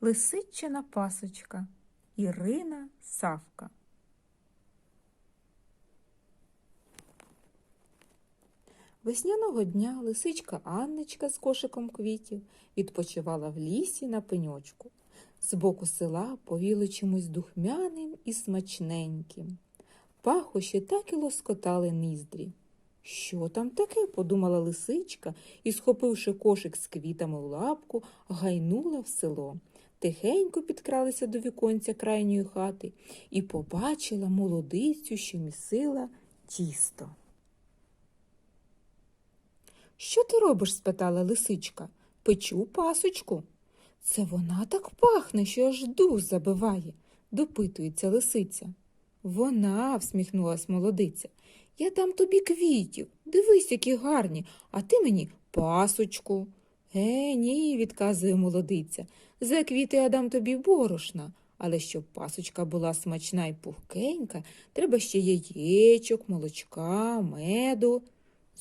Лисичина пасочка Ірина Савка. Весняного дня лисичка Анночка з кошиком квітів відпочивала в лісі на пеньочку. Збоку села повіли чимось духмяним і смачненьким. Пахощі так і лоскотали ніздрі. Що там таке? подумала лисичка і, схопивши кошик з квітами у лапку, гайнула в село. Тихенько підкралася до віконця крайньої хати і побачила молодицю, що місила тісто. Що ти робиш? спитала лисичка. Печу пасочку. Це вона так пахне, що аж дух забиває, допитується лисиця. Вона, всміхнулась молодиця. Я дам тобі квітів. Дивись, які гарні, а ти мені пасочку. Е, ні, відказує молодиця. За квіти я дам тобі борошна, але щоб пасочка була смачна й пухкенька, треба ще яєчок, молочка, меду.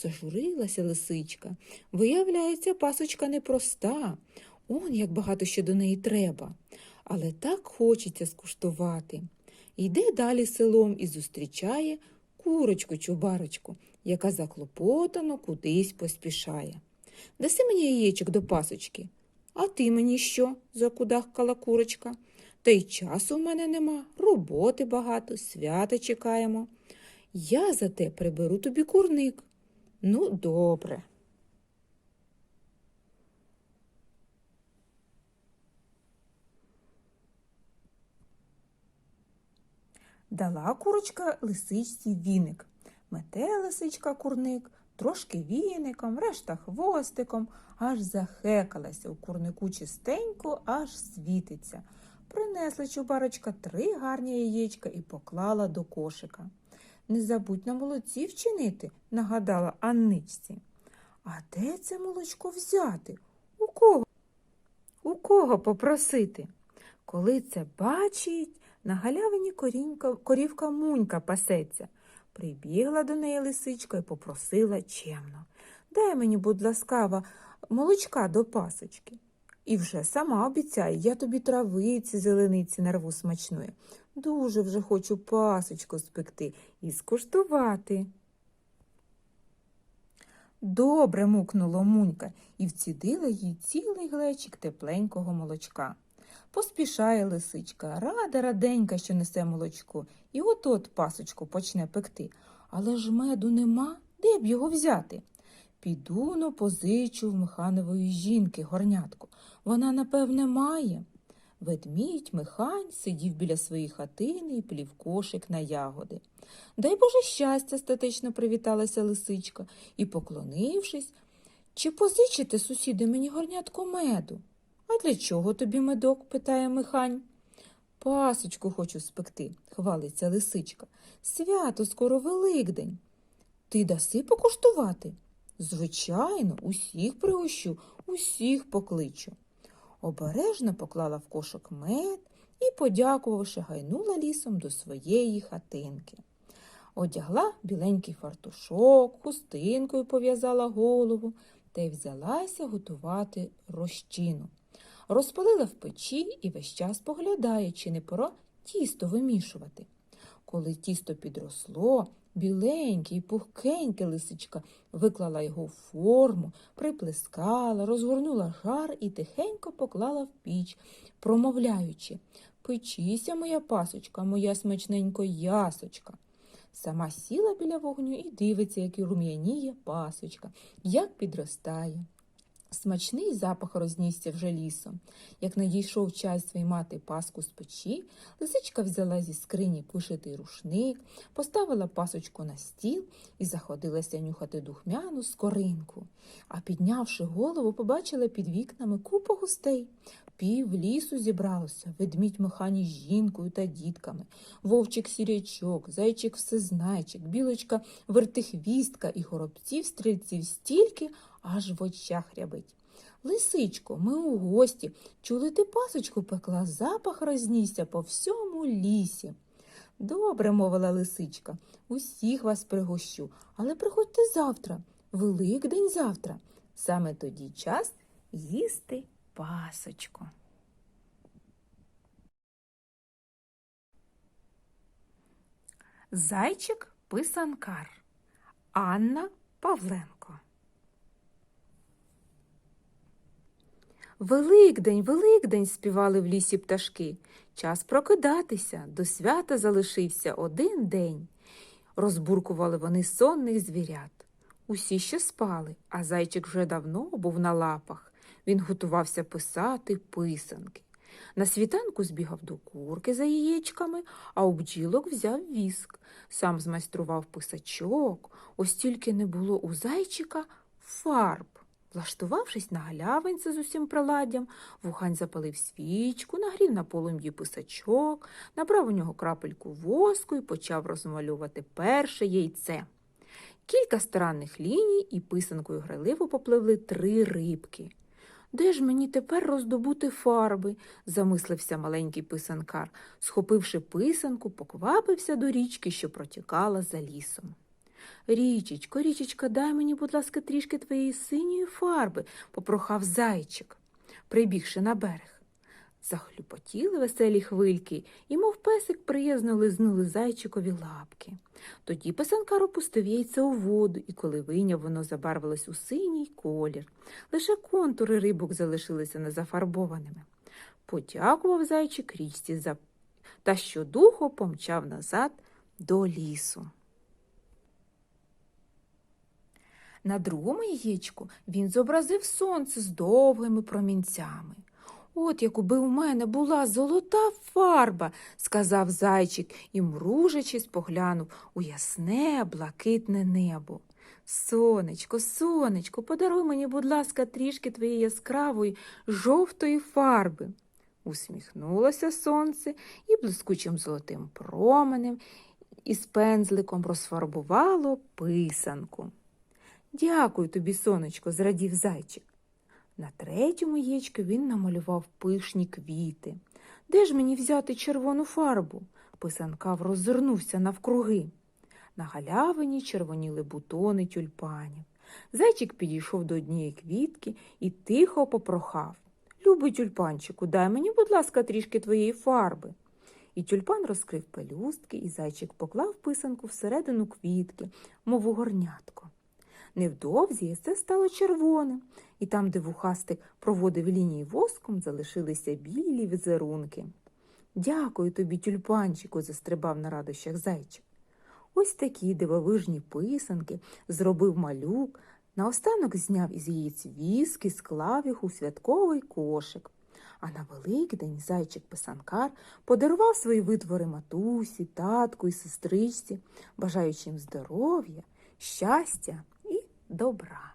Зажурилася лисичка. Виявляється, пасочка непроста. Он як багато ще до неї треба. Але так хочеться скуштувати. Йде далі селом і зустрічає курочку чубарочку, яка заклопотано кудись поспішає. Даси мені яєчок до пасочки. А ти мені що? закудахкала курочка. Та й часу в мене нема, роботи багато, свята чекаємо. Я за те приберу тобі курник. Ну, добре. Дала курочка лисичці віник. Мете лисичка курник, трошки віником, решта хвостиком, аж захекалася у курнику чистенько, аж світиться. Принесла чубарочка три гарні яєчка і поклала до кошика. Не забудь на молоці вчинити, нагадала Анничці. А де це молочко взяти? У кого? У кого попросити? Коли це бачить, на галявині корінька, корівка мунька пасеться. Прибігла до неї лисичка і попросила чемно. Дай мені, будь ласкава, молочка до пасочки. І вже сама обіцяє, я тобі травиці, зелениці нарву смачної. Дуже вже хочу пасочку спекти і скуштувати. Добре мукнуло мунька і вцідила їй цілий глечик тепленького молочка. Поспішає лисичка, рада раденька, що несе молочко, і от-от пасочку почне пекти. Але ж меду нема, де б його взяти? Піду но позичу в Миханової жінки горнятку. Вона, напевне, має. Ведмідь Михань сидів біля своєї хатини і плів кошик на ягоди. Дай Боже щастя, статечно привіталася лисичка і, поклонившись, чи позичите, сусіди, мені горнятку меду? А для чого тобі медок? питає Михань. Пасочку хочу спекти, хвалиться лисичка. Свято скоро Великдень. Ти даси покуштувати? Звичайно, усіх пригощу, усіх покличу. Обережно поклала в кошик мед і, подякувавши, гайнула лісом до своєї хатинки. Одягла біленький фартушок, хустинкою пов'язала голову та й взялася готувати розчину. Розпалила в печі і весь час поглядає, чи не пора тісто вимішувати. Коли тісто підросло, біленьке і пухкеньке лисичка виклала його в форму, приплескала, розгорнула жар і тихенько поклала в піч, промовляючи Печіся, моя пасочка, моя смачненько ясочка. Сама сіла біля вогню і дивиться, як і рум'яніє пасочка, як підростає. Смачний запах рознісся вже лісом. Як надійшов час виймати паску з печі, лисичка взяла зі скрині вишитий рушник, поставила пасочку на стіл і заходилася нюхати духмяну скоринку. А піднявши голову, побачила під вікнами купу гостей. Пів лісу зібралося, ведмідь механі з жінкою та дітками, вовчик сірячок, зайчик всезнайчик, білочка вертихвістка і горобців стрільців стільки, аж в очах рябить. Лисичко, ми у гості. Чули, ти пасочку пекла, запах рознісся по всьому лісі. Добре, мовила лисичка, усіх вас пригощу, але приходьте завтра, великдень завтра. Саме тоді час їсти пасочку. Зайчик писанкар Анна Павленко Великдень, Великдень співали в лісі пташки. Час прокидатися, до свята залишився один день. Розбуркували вони сонних звірят. Усі ще спали, а зайчик вже давно був на лапах. Він готувався писати писанки. На світанку збігав до курки за яєчками, а у бджілок взяв віск. Сам змайстрував писачок, ось тільки не було у зайчика фарб. Влаштувавшись на галявинці з усім приладдям, вухань запалив свічку, нагрів на полум'ї писачок, набрав у нього крапельку воску і почав розмалювати перше яйце. Кілька странних ліній і писанкою грайливо попливли три рибки. Де ж мені тепер роздобути фарби? замислився маленький писанкар. Схопивши писанку, поквапився до річки, що протікала за лісом. Річечко, річечко, дай мені, будь ласка, трішки твоєї синьої фарби, попрохав зайчик, прибігши на берег. Захлюпотіли веселі хвильки і, мов песик, приязно лизнули зайчикові лапки. Тоді писанкар опустив яйце у воду, і коли вийняв, воно забарвилось у синій колір. Лише контури рибок залишилися незафарбованими. Подякував зайчик річці за та щодуху помчав назад до лісу. На другому яєчку він зобразив сонце з довгими промінцями. От якби у мене була золота фарба, сказав зайчик і, мружачись, поглянув у ясне, блакитне небо. Сонечко, сонечко, подаруй мені, будь ласка, трішки твоєї яскравої жовтої фарби. Усміхнулося сонце і блискучим золотим променем із пензликом розфарбувало писанку. Дякую тобі, сонечко, зрадів зайчик. На третьому яєчку він намалював пишні квіти. Де ж мені взяти червону фарбу? Писанкав роззирнувся навкруги. На галявині червоніли бутони тюльпанів. Зайчик підійшов до однієї квітки і тихо попрохав. Любий тюльпанчику, дай мені, будь ласка, трішки твоєї фарби. І тюльпан розкрив пелюстки, і зайчик поклав писанку всередину квітки, мов у горнятко. Невдовзі яйце стало червоним, і там, де вухастик проводив лінії воском, залишилися білі візерунки. Дякую тобі, тюльпанчику, застрибав на радощах зайчик. Ось такі дивовижні писанки зробив малюк, наостанок зняв із яєць віск і склав їх у святковий кошик. А на Великдень зайчик-писанкар подарував свої витвори матусі, татку і сестричці, бажаючи їм здоров'я, щастя добра.